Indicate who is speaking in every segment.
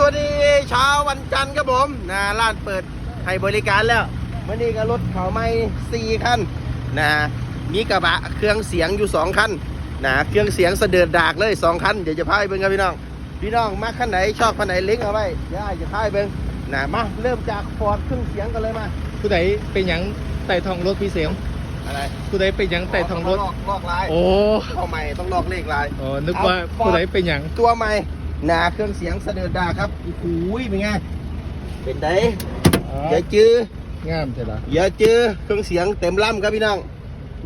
Speaker 1: สวัสดีเช้าวันจันทร์ครับผมนะร้านเปิดให้บริการแล้ววันนี้ก็รถเขาไม่สี่คันนะมีกระบะเครื่องเสียงอยู่สองคันนะเครื่องเสียงเสด็จดากเลยสองคันเดี๋ยวจะพายเบิ้งครับพี่น้อง พี่น้องมาคันไหนชอบคันไหนเล้งเอาไว้เดี๋ยวอ้ายจะพายเบิ้งนะมาเริ่มจากฟอร์ดเครื่องเสียงกันเลยมา
Speaker 2: ผู้ใดเป็นหยังไต่ทองรถพี่เสียง
Speaker 1: อะไร
Speaker 2: ผู้ใดเป็นหยังไต่ทองรถ
Speaker 1: ลอกลอกลาย
Speaker 2: โอ้
Speaker 1: เข้าใหม่ต้องลอกเลขลาย
Speaker 2: อ๋อนึกว่า
Speaker 1: เอา
Speaker 2: ผู้ใดเป็นหยัง
Speaker 1: ตัวใหม่ หนาเครื่องเสียงเสด็จดากครับโอ้โหเป็นไง เป็นไดอย่าจื้อ
Speaker 2: งามใช่ละ
Speaker 1: อย่าเจอเครื่องเสียงเต็มลำครับพี่น้อง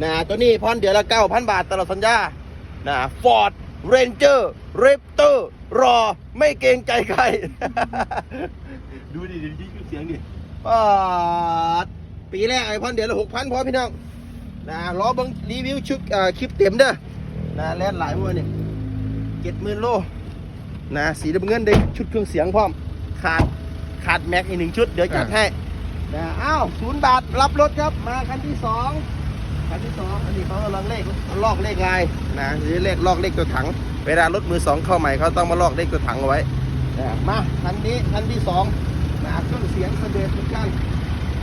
Speaker 1: นะตัวนี้พอนเดือนละ9,000บาทตลอดสัญญานะฟอร์ดเรนเจอร์เรปเตอร์รอไม่เกรงใจใคร ดูดิดูดิเครื่องเสียงดิปาดปีแรกไอ้พอนเดือนละ6,000พอพี่น้องนะรอเบังรีวิวชุดเอ่อคลิปเต็มเด้อนะแล่นหลายมัวนี่เจ็ดหมื่นโล นะสีดำเงินได้ชุดเครื่องเสียงพร้อมขาดขาดแม็กอีกหนึ่งชุด เดี๋ยวจัดให้นะอ้าวศูนย์บาทรับรถครับมาคันที่สองคันที่สองอันนี้เขากำลังเลขลอกเลขลายนะหรือเลขลอกเลขตัวถัง เวลารถมือสองเข้าใหม่เขาต้องมาลอกเลขตัวถังเอาไว้นะมาคันนี้คันที่สองนะเครื่องเสียงเสด็จเหมือนกัน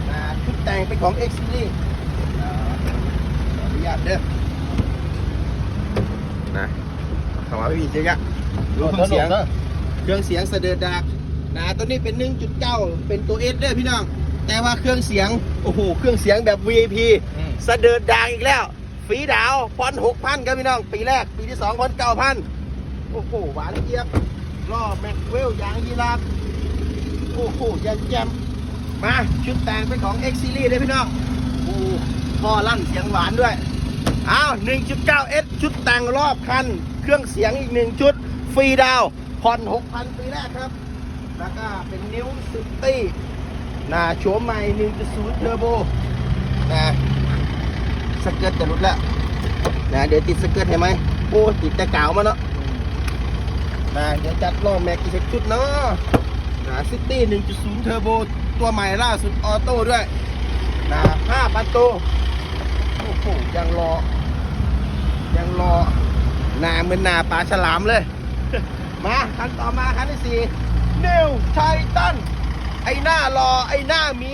Speaker 1: นะชุดแต่งเป็นของ X Series นะขออนุญาตเด้อนะเข้ามาไม่มีเสียงอะ ดูเครื่องเสียงเครื่องเสียงเสด็จดักนะตัวนี้เป็น 1.9 เป็นตัว S เด้อพี่น้อง แต่ว่าเครื่องเสียง โอ้โห เครื่องเสียงแบบ VIP
Speaker 2: อืม
Speaker 1: เสด็จดักอีกแล้วฝีดาวพอน6,000ครับพี่น้อง ปีแรก ปีที่2พอน9,000โอ้โห หวานเจี๊ยบล้อแม็กเวลยางยีราฟโอ้โหยันแจมมาชุดแต่งเป็นของ X Series เลยพี่น้องโอ้โหพอลั่นเสียงหวานด้วย อ้าว 1.9S ชุดแต่งรอบคัน เครื่องเสียงอีกหนึ่งชุด ฟรีดาวผ่อน6,000ปีแรกครับ แล้วก็เป็นนิ้วซิตี้นะโฉมใหม่1.0เทอร์โบนะสเกิร์ตจะรุดแล้วนะเดี๋ยวติดสเกิร์ตให้ไหมโอ้ติดแต่กาวมาเนาะนะเดี๋ยวจัดล้อแม็กอีกสักชุดเนาะนะซิตี้1.0เทอร์โบตัวใหม่ล่าสุดออโต้ด้วยนะ5ประตูโอ้โหยังรอ ยังรอหนาเหมือนหนาปลาฉลามเลย มาคันต่อมาคันที่สี่นิวไททันไอหน้ารอไอหน้ามี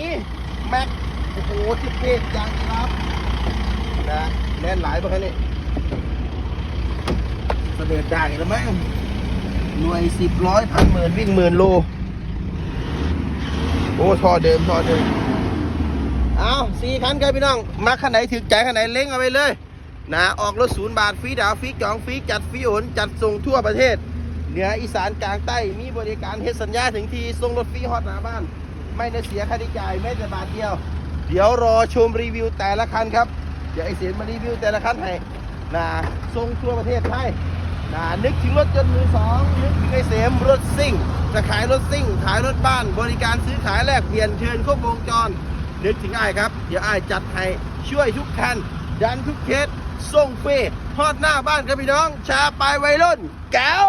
Speaker 1: แม็ก โอ้โหทิเพศยังครับนะแน่นหลายป่ะคันนี้เสด็จได้แล้วมั้งหน่วยสิบร้อยพันหมื่นวิ่งหมื่นโล โอ้ท่อเดิมท่อเดิม เอาสี่คันครับพี่น้อง มาคันไหนถึกใจคันไหนเล้งเอาไปเลย นะออกรถศูนย์บาทฟรีดาวฟรีจองฟรีจัดฟรีโอนจัดส่งทั่วประเทศ เหนืออีสานกลางใต้มีบริการเฮ็ดสัญญาถึงทีส่งรถฟรีฮอตหน้าบ้าน ไม่ได้เสียค่าใช้จ่ายแม้แต่บาทเดียว เดี๋ยวรอชมรีวิวแต่ละคันครับ เดี๋ยวไอเสียนมารีวิวแต่ละคันให้นะส่งทั่วประเทศไทยนะนึกถึงรถยนต์มือสองนึกถึงไอเสียมรถซิ่งจะขายรถซิ่ง ขายรถบ้าน บริการซื้อขายแลกเปลี่ยนเชิญครบวงจรนึกถึงไอ้ครับ เดี๋ยวไอ้จัดให้ช่วยทุกคัน ดันทุกเคสส่งฟรีฮอดหน้าบ้านครับพี่น้องชาปลายวัยรุ่นแก้ว